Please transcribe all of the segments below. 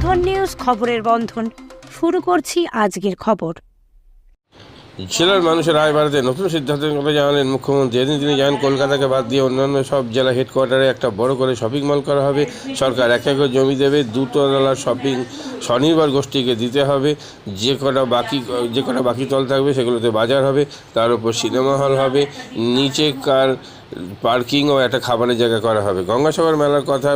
বন্ধন news, খবরের বন্ধন। শুরু করছি আজকের খবর। জেলার মানুষের আয় বাড়াতে নতুন সিদ্ধান্তের কথা জানালেন মুখ্যমন্ত্রী। এদিন তিনি জানান, কলকাতাকে বাদ দিয়ে অন্যান্য সব জেলা হেডকোয়ার্টারে একটা বড় করে শপিং মল করা হবে। সরকার এক একর জমি দেবে, দুতলা শপিং স্বনির্ভর গোষ্ঠীকে দিতে হবে। যে কটা বাকি, যে কটা বাকি তল থাকবে সেগুলোতে বাজার হবে, তার উপর সিনেমা হল হবে। নিচে কার পার্কিং ও একটা খাবারের জায়গা করা হবে। গঙ্গাসাগর মেলার কথা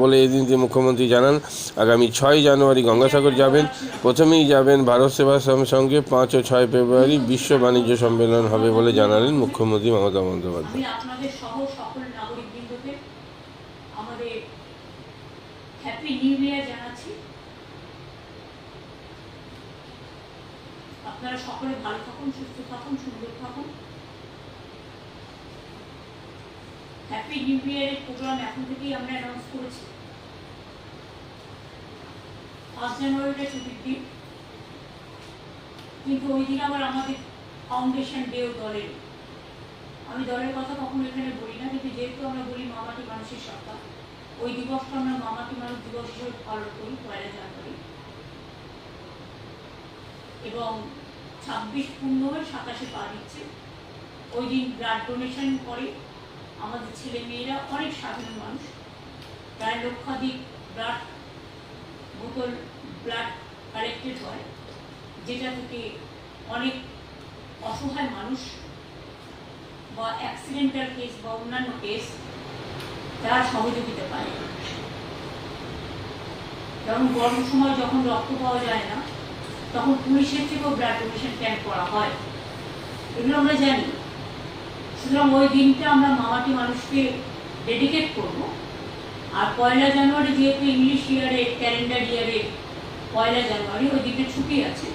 বলে এদিন তিনি মুখ্যমন্ত্রী জানান, আগামী ছয় জানুয়ারি গঙ্গাসাগর যাবেন। প্রথমেই যাবেন ভারত সেবাশ্রমের সঙ্গে পাঁচ ও ছয় ফেব্রুয়ারি বিশ্ব বাণিজ্য সম্মেলন হবে বলে জানালেন মুখ্যমন্ত্রী মমতা বন্দ্যোপাধ্যায় আমি আপনাদের সহ সকল নাগরিকবৃন্দকে আমাদের হ্যাপি নিউ ইয়ার জানাচ্ছি আপনারা সকলে ভালো থাকুন সুস্থ থাকুন সুন্দর থাকুন হ্যাপি নিউ ইয়ারের প্রোগ্রাম এখন থেকেই আমরা অ্যানাউন্স করেছি। ফার্স্ট জানুয়ারিটা ছুটির কিন্তু ওই দিন আবার আমাদের ফাউন্ডেশন ডেও দলের। আমি দলের কথা কখনো এখানে বলি না, কিন্তু যেহেতু আমরা বলি মামাটি মানুষের সত্তা, ওই দিবসটা আমরা মামাটি মানুষ দিবস হিসেবে পালন করি, পয়লা জানুয়ারি। এবং ছাব্বিশ পূর্ণ হয়ে সাতাশে পা দিচ্ছে। ওই দিন ব্লাড ডোনেশন করে আমাদের ছেলে মেয়েরা অনেক সাধারণ মানুষ। প্রায় লক্ষাধিক ব্লাড বোতল ব্লাড কালেক্টেড হয়, যেটা থেকে অনেক অসহায় মানুষ বা অ্যাক্সিডেন্টাল কেস বা অন্যান্য কেস তারা সহযোগিতা পায়। যেমন গরম সময় যখন রক্ত পাওয়া যায় না, তখন পুলিশের থেকেও ব্লাড ডোনেশন ক্যাম্প করা হয়। এগুলো আমরা জানি। সুতরাং ওই দিনটা আমরা মামাটি মানুষকে ডেডিকেট করব। আর পয়লা জানুয়ারি যেহেতু ইংলিশ ইয়ারে ক্যালেন্ডার ইয়ারে পয়লা জানুয়ারি, ওই দিনটা ছুটি আছে।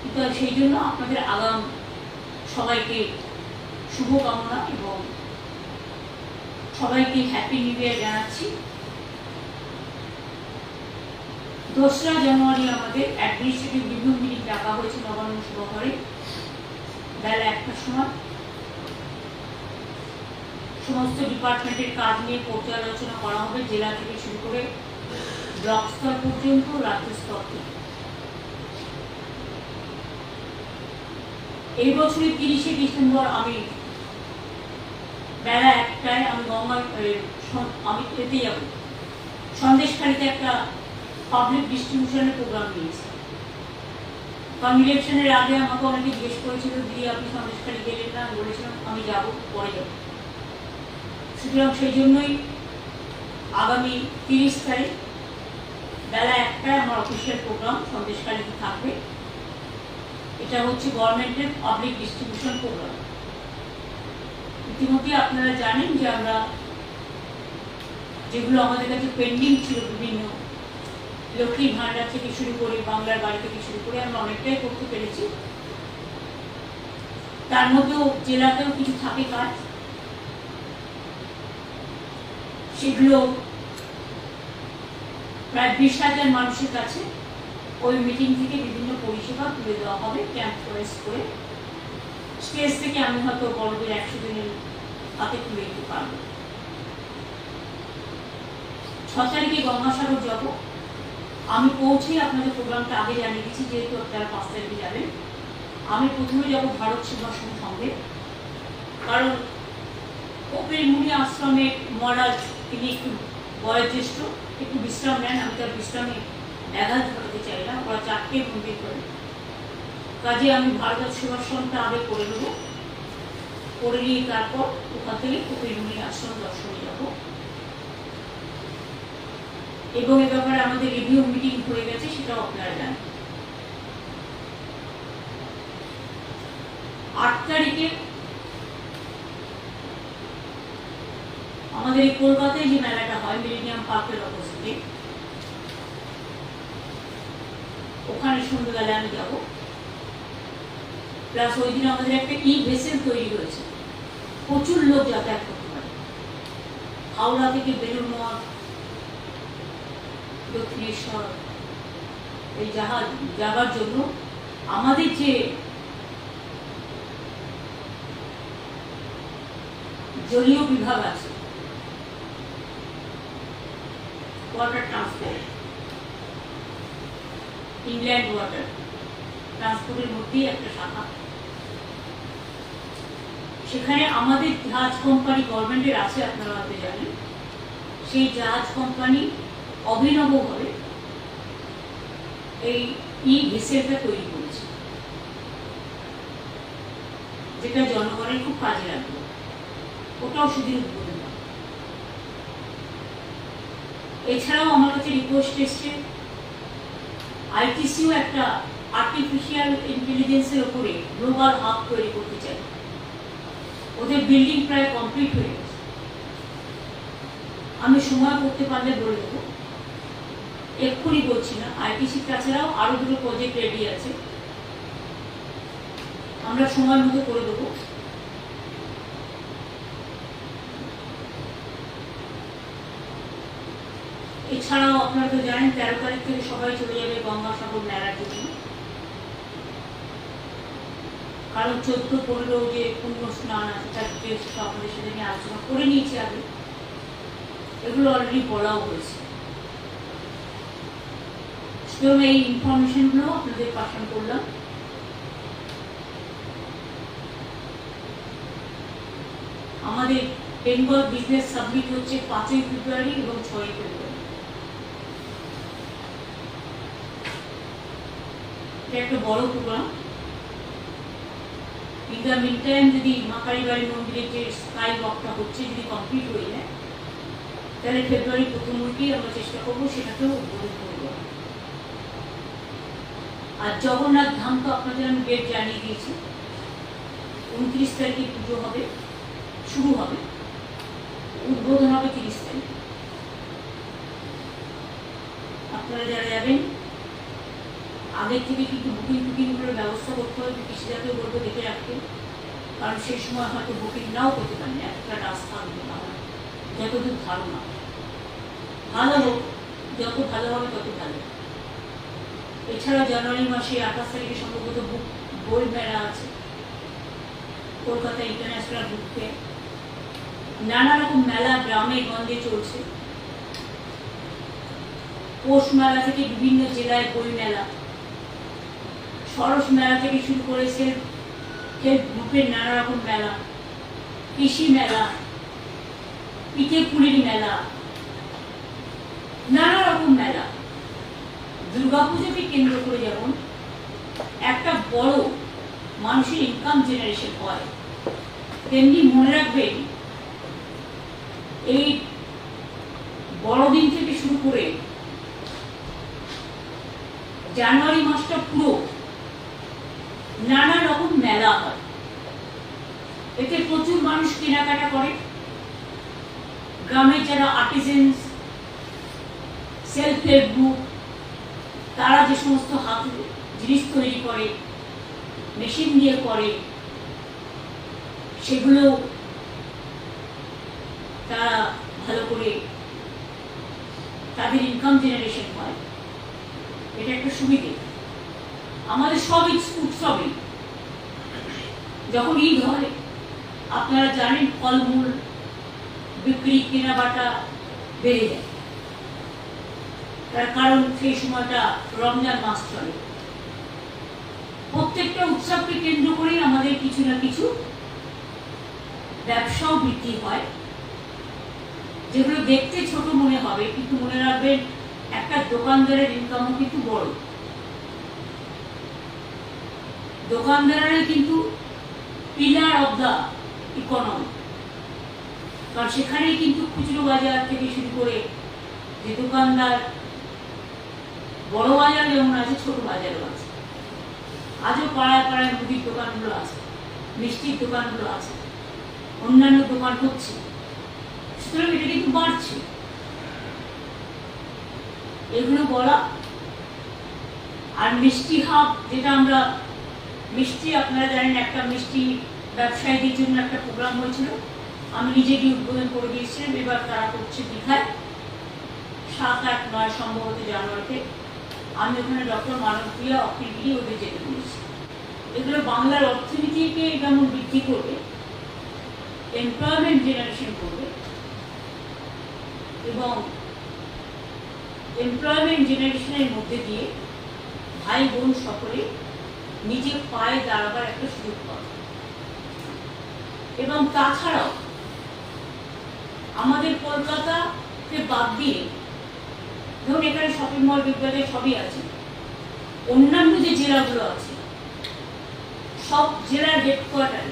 কিন্তু সেই জন্য আপনাদের আগাম সবাইকে শুভকামনা এবং সবাইকে হ্যাপি নিউ ইয়ার জানাচ্ছি। দোসরা জানুয়ারি আমাদের অ্যাডমিনিস্ট্রেটিভ রিভিউ মিটিং ডাকা হয়েছে নবান্ন সভাঘরে বেলা একটার সময়। সমস্ত ডিপার্টমেন্টের কাজ নিয়ে পর্যালোচনা করা হবে জেলা থেকে শুরু করে ব্লক স্তর পর্যন্ত, রাজ্য স্তর এই বছরের তিরিশে ডিসেম্বর আমি বেলা একটায় আমি গঙ্গা আমি এতে যাব। সন্দেশখালিতে একটা পাবলিক ডিস্ট্রিবিউশনের প্রোগ্রাম নিয়েছি কারণ ইলেকশনের আগে আমাকে অনেকে জিজ্ঞেস করেছিল দিদি আপনি সন্দেশখালি গেলেন না বলেছিলাম আমি যাব, পরে যাব। সুতরাং সেই জন্যই আগামী তিরিশ তারিখ বেলা একটায় আমার অফিসিয়াল প্রোগ্রাম সন্দেশখালিতে থাকবে। এটা হচ্ছে গভর্নমেন্টের পাবলিক ডিস্ট্রিবিউশন প্রোগ্রাম ইতিমধ্যে আপনারা জানেন যে আমরা যেগুলো আমাদের কাছে পেন্ডিং ছিল বিভিন্ন লক্ষ্মীর ভাণ্ডার থেকে শুরু করে বাংলার বাড়ি থেকে শুরু করে আমরা অনেকটাই করতে পেরেছি। তার মধ্যেও জেলাতেও কিছু থাকে কাজ। সেগুলো প্রায় বিশ হাজার মানুষের কাছে ওই মিটিং থেকে বিভিন্ন পরিষেবা তুলে দেওয়া হবে, ক্যাম্প ওয়াইজ করে। স্টেজ থেকে আমি হয়তো বড়দের একশো দিনের হাতে তুলে দিতে পারব। ছ তারিখে গঙ্গাসাগর যাব। আমি পৌঁছেই আপনাদের প্রোগ্রামটা আগে জানিয়ে দিচ্ছি, যেহেতু আপনারা পাঁচ তারিখে যাবেন। আমি প্রথমে যাব ভারত সেবাশ্রম সঙ্গে। কারণ কপিল মুনি আশ্রমের মহারাজ তিনি একটু বয়োজ্যেষ্ঠ, একটু বিশ্রাম নেন, আমি তার বিশ্রামে ব্যাঘাত ঘটাতে চাই না, ওরা চারটে মন্দির করে। কাজে আমি ভারত সেবাশ্রমটা আগে করে নেব। করে নিয়ে তারপর ওখান থেকে কপিল মুনি আশ্রম দর্শনে যাব। এবং এ ব্যাপারে আমাদের রিভিউ মিটিং হয়ে গেছে, সেটাও আপনারা জানেন। আট তারিখে আমাদের এই কলকাতায় যে মেলাটা হয়, মিলেনিয়াম পার্কের অপোজিটে। ওখানে সন্ধ্যেবেলায় আমি যাব। প্লাস ওই দিন আমাদের একটা ই ভেসেল তৈরি হয়েছে। প্রচুর লোক যাতায়াত করতে পারে। হাওড়া থেকে বেলুর মঠ দক্ষিণেশ্বর এই জাহাজ, যাবার জন্য আমাদের যে জলীয় বিভাগ আছে ওয়াটার ট্রান্সপোর্ট ইংল্যান্ড ওয়াটার ট্রান্সপোর্টের মধ্যেই একটা শাখা। সেখানে আমাদের জাহাজ কোম্পানি গভর্নমেন্টের আছে, আপনারা হয়তো জানেন। সেই জাহাজ কোম্পানি অভিনবভাবে এই ই ভেসেলটা তৈরি করেছে। যেটা জনগণের খুব কাজে লাগবে। ওটাও সেদিন উদ্বোধন হবে। এছাড়াও আমার কাছে রিকোয়েস্ট এসছে আইটিসিও একটা আর্টিফিশিয়াল ইন্টেলিজেন্সের উপরে গ্লোবাল হাব তৈরি করতে চাই। ওদের বিল্ডিং প্রায় কমপ্লিট হয়ে গেছে। আমি সময় করতে পারলে বলে দেবো। এক্ষুনি বলছি না আইটিসি তাছাড়াও আরও দুটো প্রজেক্ট রেডি আছে। আমরা সময় মতো করে দেবো। এছাড়াও আপনারা তো জানেন, তেরো তারিখ থেকে সবাই চলে যাবে গঙ্গাসাগর মেলার জন্য। কারণ চোদ্দ পনেরো যে পুণ্য স্নান আছে, তার ডিটেলস আপনাদের সাথে নিয়ে আলোচনা করে নিয়েছি আগে। এগুলো অলরেডি বলাও হয়েছে। সুতরাং এই ইনফরমেশনগুলো আপনাদের পাঠান করলাম। আমাদের বেঙ্গল বিজনেস সাবমিট হচ্ছে পাঁচই ফেব্রুয়ারি এবং ছয়ই ফেব্রুয়ারি এটা একটা বড় ইন দ্য মিন টাইম যদি মন্দিরের যে স্কাই ওয়াকটা হচ্ছে, যদি কমপ্লিট হয়ে যায়, তাহলে ফেব্রুয়ারি প্রথম আমরা চেষ্টা করব সেটাকেও উদ্বোধন করব। আর জগন্নাথ ধাম তো আপনাদের আমি ডেট জানিয়ে দিয়েছি। উনত্রিশ তারিখে পুজো হবে, শুরু হবে, উদ্বোধন হবে তিরিশ তারিখ। আপনারা যারা যাবেন আগের থেকে কিন্তু বুকিং টুকিং করে ব্যবস্থা করতে হবে কৃষিজাকে বলব দেখে রাখতে। কারণ সেই সময় হয়তো বুকিং নাও করতে পারেন, একটা রাস্তা না আমার যতদূর ধারণা। ভালো হোক, যত ভালো হবে তত ভালো। এছাড়া জানুয়ারি মাসে আঠাশ তারিখে সম্ভবত বুক বই মেলা আছে। কলকাতা ইন্টারন্যাশনাল বুক ফেয়ার নানা রকম মেলা গ্রামে গঞ্জে চলছে। পৌষ মেলা থেকে বিভিন্ন জেলায় বই মেলা। সরস মেলা থেকে শুরু করেছে হেল্প গ্রুপের নানা রকম মেলা। কৃষি মেলা পিঠে পুলির মেলা, নানা রকম মেলা। দুর্গাপুজোকে কেন্দ্র করে যেমন একটা বড় মানুষের ইনকাম জেনারেশন হয়, তেমনি মনে রাখবেন এই বড়দিন থেকে শুরু করে জানুয়ারি মাসটা পুরো নানা রকম মেলা হয়। এতে প্রচুর মানুষ কেনাকাটা করে। গ্রামের যারা আর্টিজেন্স সেলফ হেল্প গ্রুপ তারা যে সমস্ত হাত জিনিস তৈরি করে মেশিন দিয়ে করে, সেগুলো তারা ভালো করে তাদের ইনকাম জেনারেশন হয়। এটা একটা সুবিধে। আমাদের সব উৎসবে যখন ঈদ হয়, আপনারা জানেন ফলমূল, বিক্রি, কেনাবাটা বেড়ে যায়। তার কারণ সেই সময়টা রমজান মাস চলে। প্রত্যেকটা উৎসবকে কেন্দ্র করেই আমাদের কিছু না কিছু ব্যবসাও বৃদ্ধি হয়। যেগুলো দেখতে ছোট মনে হবে, কিন্তু মনে রাখবেন, একটা দোকানদারের ইনকামও কিন্তু বড়। দোকানদারের কিন্তু পিলার অফ দ্য ইকোনমি কারণ সেখানেই কিন্তু খুচরো বাজার থেকে শুরু করে যে দোকানদার বড় বাজার যেমন আছে, ছোট বাজারও আছে। আজও পাড়ায় পাড়ায় মুদির দোকানগুলো আছে, মিষ্টির দোকানগুলো আছে, অন্যান্য দোকান হচ্ছে। সুতরাং এটা কিন্তু বাড়ছে। এগুলো বলা আর মিষ্টি হাব যেটা আমরা মিষ্টি, আপনারা জানেন একটা মিষ্টি ব্যবসায়ীদের জন্য একটা প্রোগ্রাম হয়েছিল। আমি নিজে গিয়ে উদ্বোধন করে দিয়েছিলাম, এবার তারা করছে দীঘায়। সাত আট নয় সম্ভবত জানুয়ারিতে। আমি ওখানে ডক্টর মানবপ্রিয়া অখিলগিরি ওদের যেতে বলেছি। এগুলো বাংলার অর্থনীতিকে যেমন বৃদ্ধি করবে এমপ্লয়মেন্ট জেনারেশন করবে, এবং এমপ্লয়মেন্ট জেনারেশনের মধ্যে দিয়ে ভাই বোন সকলে নিজের পায়ে দাঁড়াবার একটা সুযোগ পাবে। এবং তাছাড়াও, আমাদের কলকাতাকে বাদ দিয়ে, ধরুন এখানে শপিং মল বিদ্যালয় সবই আছে, অন্যান্য যে জেলাগুলো আছে, সব জেলার হেডকোয়ার্টারে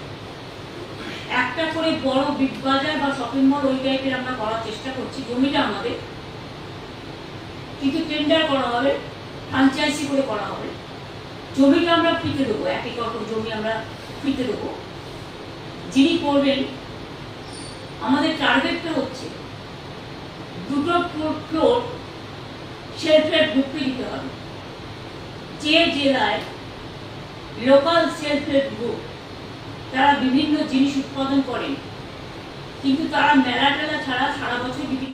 একটা করে বড় বিগ বাজার বা শপিং মল ওই টাইপের আমরা করার চেষ্টা করছি, জমিটা আমাদের। কিন্তু টেন্ডার করা হবে ফ্রাঞ্চাইজি করে করা হবে। জমিটা আমরা ফিতে দেবো, এক একর করে জমি আমরা ফিতে দেবো। যিনি করবেন, আমাদের টার্গেটটা হচ্ছে দুটো ফ্লোর সেলফের ঢুকতে দিতে হবে। যে জেলায় লোকাল সেলফ হেল্প গ্রুপ তারা বিভিন্ন জিনিস উৎপাদন করেন। কিন্তু তারা মেলা টেলা ছাড়া সারা বছর বিভিন্ন